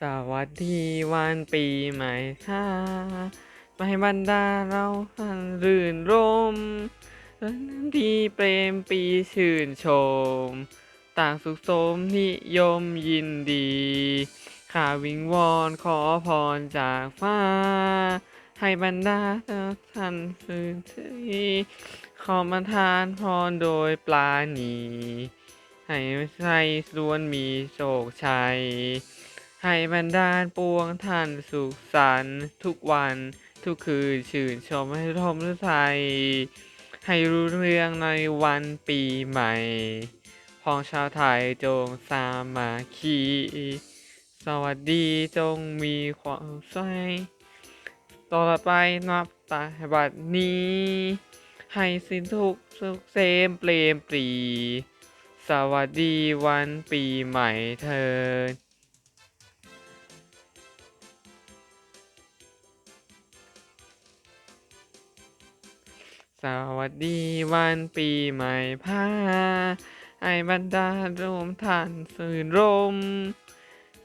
สวัสดีวันปีใหม่ค่ะ มาให้บรรดาเราทันรื่นรมดีเปรมปีชื่นชม ต่างสุขสมนิยมยินดีข้าวิงวอนขอพรจากฟ้า ให้บรรดาท่านสื่นทีขอมาทานพรโดยปลาณีให้ใส่ล้วนมีโชคชัย ให้บรรดาลปวงท่านสุขสันต์ทุกวันทุกคืนชื่นชมให้ทมฤทัยให้รู้เรื่องในวันปีใหม่พองชาวไทยจงสามัคคีสวัสดีจงมีความใสต่อไปนับแต่บัดนี้ ให้สิ้นทุกสุขเสมเปลมปรี สวัสดีวันปีใหม่เธอ สวัสดีวันปีใหม่พาให้บรรดาโรมท่านสื่นรม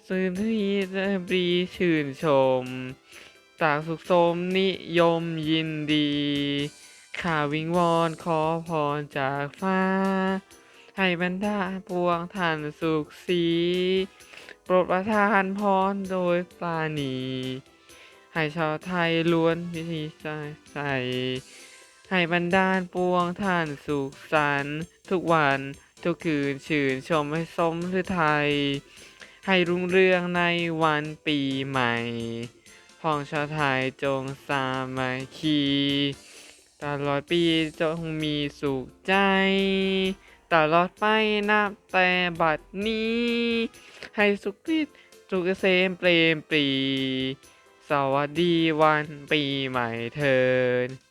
สื่นที่จะปรีชื่นชม ต่างสุขสมนิยมยินดีข้าวิงวอนขอพรจากฟ้า ให้บรรดาปวงท่านสุขสี โปรดประทานพรโดยปราณี ให้ชาวไทยล้วนพิธีใจใส ให้บรรดาลปวงท่านสุขสันต์ทุกวันทุกคืนชื่นชมให้สมฤทัยให้รุ่งเรืองในวันปีใหม่พ้องชาวไทยจงสามัคคีตลอดปีจงมีสุขใจ ตลอดไปนับแต่บัดนี้ ให้สุขฤทธิ์สุขเกษมเปรมปรี สวัสดีวันปีใหม่เทิน